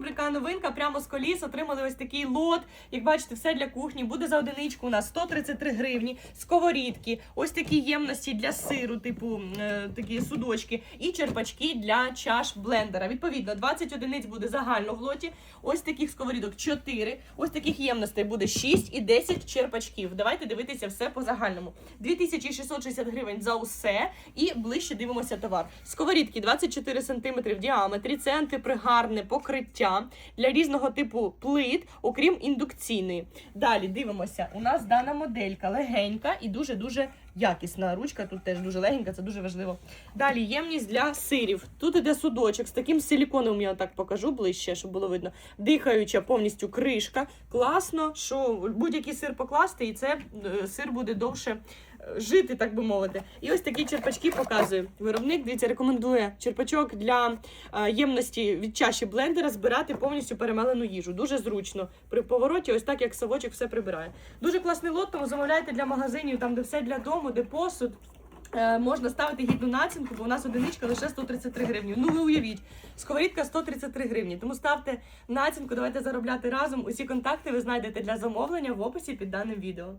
siempre рубрика новинка. Прямо з коліс отримали ось такий лот. Як бачите, все для кухні. Буде за одиничку у нас 133 гривні, сковорідки, ось такі ємності для сиру, типу е, такі судочки, і черпачки для чаш блендера. Відповідно, 20 одиниць буде загально в лоті. Ось таких сковорідок 4, ось таких ємностей буде 6 і 10 черпачків. Давайте дивитися все по загальному. 2660 гривень за усе і ближче дивимося товар. Сковорідки 24 см в діаметрі, це антипригарне покриття для різного типу плит, окрім індукційної. Далі дивимося. У нас дана моделька легенька і дуже-дуже якісна. Ручка тут теж дуже легенька, це дуже важливо. Далі ємність для сирів. Тут іде судочок з таким силіконом, я так покажу ближче, щоб було видно. Дихаюча повністю кришка. Класно, що будь-який сир покласти, і це е, сир буде довше жити, так би мовити. І ось такі черпачки показую. Виробник дивіться, рекомендує черпачок для е, ємності від чаші блендера збирати повністю перемелену їжу. Дуже зручно. При повороті, ось так як совочок все прибирає. Дуже класний лот, тому замовляйте для магазинів, там де все для дому, де посуд. Е, можна ставити гідну націнку, бо у нас одиничка лише 133 гривні. Ну ви уявіть, сковорідка 133 гривні. Тому ставте націнку, давайте заробляти разом. Усі контакти ви знайдете для замовлення в описі під даним відео.